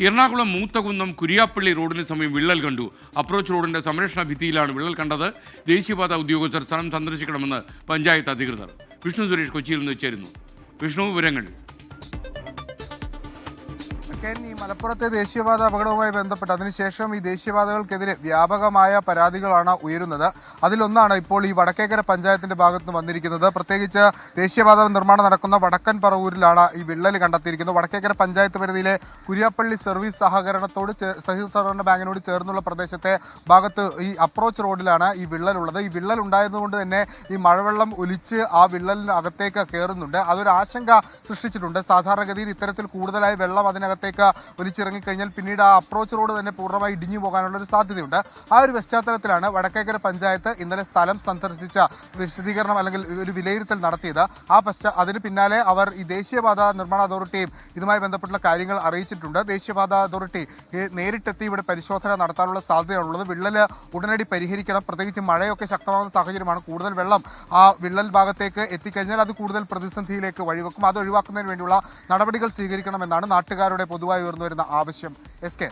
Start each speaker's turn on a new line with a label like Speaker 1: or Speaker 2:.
Speaker 1: എറണാകുളം മൂത്തകുന്നം കുരിയാപ്പള്ളി റോഡിന് സമയം വിള്ളൽ കണ്ടു. അപ്രോച്ച് റോഡിന്റെ സംരക്ഷണ ഭിത്തിയിലാണ് വിള്ളൽ കണ്ടത്. ദേശീയപാത ഉദ്യോഗസ്ഥർ സ്ഥലം സന്ദർശിക്കണമെന്ന് പഞ്ചായത്ത് അധികൃതർ. വിഷ്ണു സുരേഷ് കൊച്ചിയിൽ നിന്ന് ചേരുന്നു. വിഷ്ണു വിവരങ്ങൾ.
Speaker 2: കെൻ മലപ്പുറത്തെ ദേശീയപാത അപകടവുമായി ബന്ധപ്പെട്ട് അതിനുശേഷം ഈ ദേശീയപാതകൾക്കെതിരെ വ്യാപകമായ പരാതികളാണ് ഉയരുന്നത്. അതിലൊന്നാണ് ഇപ്പോൾ ഈ വടക്കേക്കര പഞ്ചായത്തിന്റെ ഭാഗത്ത് വന്നിരിക്കുന്നത്. പ്രത്യേകിച്ച് ദേശീയപാത നിർമ്മാണം നടക്കുന്ന വടക്കൻ പറവൂരിലാണ് ഈ വിള്ളൽ കണ്ടെത്തിയിരിക്കുന്നത്. വടക്കേക്കര പഞ്ചായത്ത് പരിധിയിലെ കുരിയാപ്പള്ളി സർവീസ് സഹകരണത്തോട് സർവീസ് സഹകരണ ബാങ്കിനോട് ചേർന്നുള്ള പ്രദേശത്തെ ഭാഗത്ത് ഈ അപ്രോച്ച് റോഡിലാണ് ഈ വിള്ളലുള്ളത്. ഈ വിള്ളൽ ഉണ്ടായതുകൊണ്ട് തന്നെ ഈ മഴവെള്ളം ഒലിച്ച് ആ വിള്ളലിനകത്തേക്ക് കയറുന്നുണ്ട് അതൊരു ആശങ്ക സൃഷ്ടിച്ചിട്ടുണ്ട്. സാധാരണഗതിയിൽ ഇത്തരത്തിൽ കൂടുതലായി വെള്ളം അതിനകത്തേക്ക് വലിച്ചിറങ്ങിക്കഴിഞ്ഞാൽ പിന്നീട് ആ അപ്രോച്ച് റോഡ് തന്നെ പൂർണമായി ഇടിഞ്ഞു പോകാനുള്ള ഒരു സാധ്യതയുണ്ട്. ആ ഒരു പശ്ചാത്തലത്തിലാണ് വടക്കേക്കര പഞ്ചായത്ത് ഇന്നലെ സ്ഥലം സന്ദർശിച്ച വിശദീകരണം അല്ലെങ്കിൽ ഒരു വിലയിരുത്തൽ നടത്തിയത്. ആ പശ്ചാ അതിന് പിന്നാലെ അവർ ഈ ദേശീയപാത നിർമ്മാണ അതോറിറ്റിയും ഇതുമായി ബന്ധപ്പെട്ടുള്ള കാര്യങ്ങൾ അറിയിച്ചിട്ടുണ്ട്. ദേശീയപാത അതോറിറ്റി നേരിട്ടെത്തി ഇവിടെ പരിശോധന നടത്താനുള്ള സാധ്യതയാണുള്ളത് വിള്ളൽ ഉടനടി പരിഹരിക്കണം. പ്രത്യേകിച്ച് മഴയൊക്കെ ശക്തമാകുന്ന സാഹചര്യമാണ് കൂടുതൽ വെള്ളം ആ വിള്ളൽ ഭാഗത്തേക്ക് എത്തിക്കഴിഞ്ഞാൽ അത് കൂടുതൽ പ്രതിസന്ധിയിലേക്ക് വഴിവെക്കും. അത് ഒഴിവാക്കുന്നതിന് വേണ്ടിയുള്ള നടപടികൾ സ്വീകരിക്കണമെന്നാണ് നാട്ടുകാരുടെ പൊതുവായി ഉയർന്നു വരുന്ന ആവശ്യം എസ് കെ